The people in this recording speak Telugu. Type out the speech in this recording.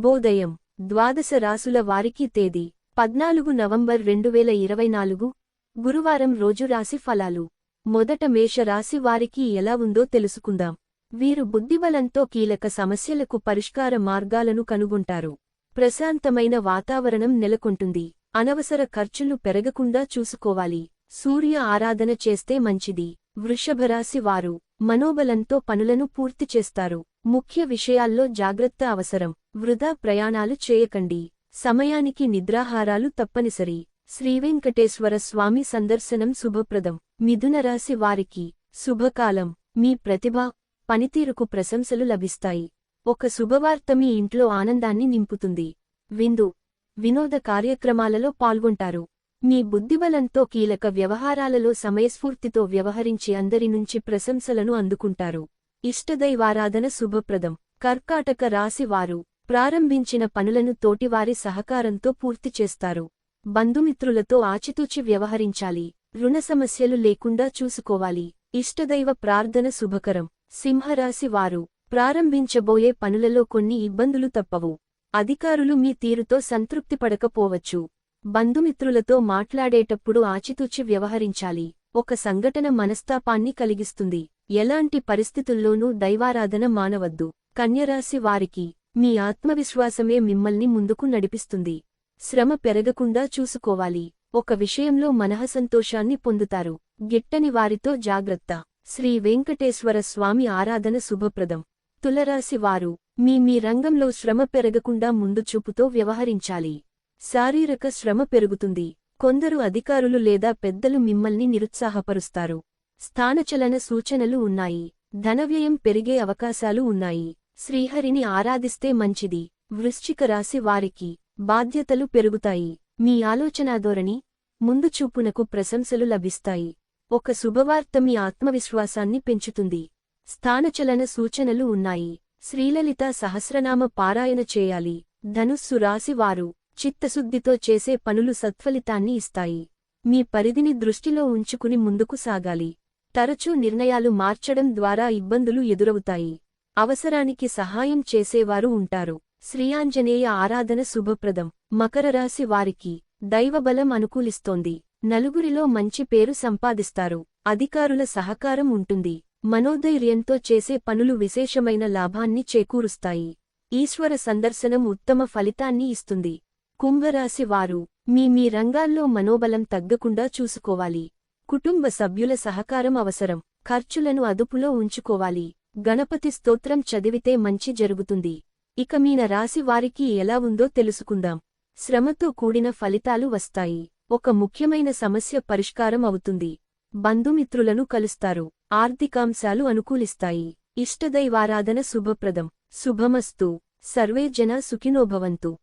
శుభోదయం ద్వాదశ రాసుల వారికి తేదీ పద్నాలుగు నవంబర్ రెండు వేల ఇరవై నాలుగు గురువారం రోజు రాశి ఫలాలు. మొదట మేషరాశి వారికి ఎలా ఉందో తెలుసుకుందాం. వీరు బుద్ధిబలంతో కీలక సమస్యలకు పరిష్కార మార్గాలను కనుగొంటారు. ప్రశాంతమైన వాతావరణం నెలకొంటుంది. అనవసర ఖర్చులు పెరగకుండా చూసుకోవాలి. సూర్య ఆరాధన చేస్తే మంచిది. వృషభరాశి వారు మనోబలంతో పనులను పూర్తి చేస్తారు. ముఖ్య విషయాల్లో జాగ్రత్త అవసరం. వృధా ప్రయాణాలు చేయకండి. సమయానికి నిద్రాహారాలు తప్పనిసరి. శ్రీవెంకటేశ్వర స్వామి సందర్శనం శుభప్రదం. మిథునరాశి వారికి శుభకాలం. మీ ప్రతిభ పనితీరుకు ప్రశంసలు లభిస్తాయి. ఒక శుభవార్త మీ ఇంట్లో ఆనందాన్ని నింపుతుంది. విందు వినోద కార్యక్రమాలలో పాల్గొంటారు. మీ బుద్ధిబలంతో కీలక వ్యవహారాలలో సమయస్ఫూర్తితో వ్యవహరించి అందరి నుంచి ప్రశంసలను అందుకుంటారు. ఇష్టదైవారాధన శుభప్రదం. కర్కాటక రాశి వారు ప్రారంభించిన పనులను తోటివారి సహకారంతో పూర్తి చేస్తారు. బంధుమిత్రులతో ఆచితూచి వ్యవహరించాలి. రుణ సమస్యలు లేకుండా చూసుకోవాలి. ఇష్టదైవ ప్రార్థన శుభకరం. సింహరాశి వారు ప్రారంభించబోయే పనులలో కొన్ని ఇబ్బందులు తప్పవు. అధికారులు మీ తీరుతో సంతృప్తిపడకపోవచ్చు బంధుమిత్రులతో మాట్లాడేటప్పుడు ఆచితూచి వ్యవహరించాలి. ఒక సంఘటన మనస్తాపాన్ని కలిగిస్తుంది. ఎలాంటి పరిస్థితుల్లోనూ దైవారాధన మానవద్దు. కన్యరాశి వారికి మీ ఆత్మవిశ్వాసమే మిమ్మల్ని ముందుకు నడిపిస్తుంది. శ్రమ పెరగకుండా చూసుకోవాలి. ఒక విషయంలో మనఃసంతోషాన్ని పొందుతారు. గిట్టని వారితో జాగ్రత్త. శ్రీ వెంకటేశ్వర స్వామి ఆరాధన శుభప్రదం. తులరాశి వారు మీ మీ రంగంలో శ్రమ పెరగకుండా ముందుచూపుతో వ్యవహరించాలి. శారీరక శ్రమ పెరుగుతుంది. కొందరు అధికారులు లేదా పెద్దలు మిమ్మల్ని నిరుత్సాహపరుస్తారు. స్థానచలన సూచనలు ఉన్నాయి. ధనవ్యయం పెరిగే అవకాశాలు ఉన్నాయి. శ్రీహరిని ఆరాధిస్తే మంచిది. వృశ్చిక రాశి వారికి బాధ్యతలు పెరుగుతాయి. మీ ఆలోచనాధోరణి ముందుచూపునకు ప్రశంసలు లభిస్తాయి. ఒక శుభవార్త మీ ఆత్మవిశ్వాసాన్ని పెంచుతుంది. స్థానచలన సూచనలు ఉన్నాయి. శ్రీలలిత సహస్రనామ పారాయణ చేయాలి. ధనుస్సు రాశివారు చిత్తశుద్ధితో చేసే పనులు సత్ఫలితాన్ని ఇస్తాయి. మీ పరిధిని దృష్టిలో ఉంచుకుని ముందుకు సాగాలి. తరచూ నిర్ణయాలు మార్చడం ద్వారా ఇబ్బందులు ఎదురవుతాయి. అవసరానికి సహాయం చేసేవారు ఉంటారు. శ్రీయాంజనేయ ఆరాధన శుభప్రదం. మకర రాశి వారికి దైవబలం అనుకూలిస్తోంది. నలుగురిలో మంచి పేరు సంపాదిస్తారు. అధికారుల సహకారం ఉంటుంది. మనోధైర్యంతో చేసే పనులు విశేషమైన లాభాన్ని చేకూరుస్తాయి. ఈశ్వర సందర్శనం ఉత్తమ ఫలితాన్ని ఇస్తుంది. కుంభరాశి వారు మీ మీ రంగాల్లో మనోబలం తగ్గకుండా చూసుకోవాలి. కుటుంబ సభ్యుల సహకారం అవసరం. ఖర్చులను అదుపులో ఉంచుకోవాలి. గణపతి స్తోత్రం చదివితే మంచి జరుగుతుంది. ఇక మీన రాశి వారికి ఎలా ఉందో తెలుసుకుందాం. శ్రమతో కూడిన ఫలితాలు వస్తాయి. ఒక ముఖ్యమైన సమస్య పరిష్కారం అవుతుంది. బంధుమిత్రులను కలుస్తారు. ఆర్థికాంశాలు అనుకూలిస్తాయి. ఇష్టదైవారాధన శుభప్రదం. శుభమస్తు. సర్వే జన సుఖినోభవంతు.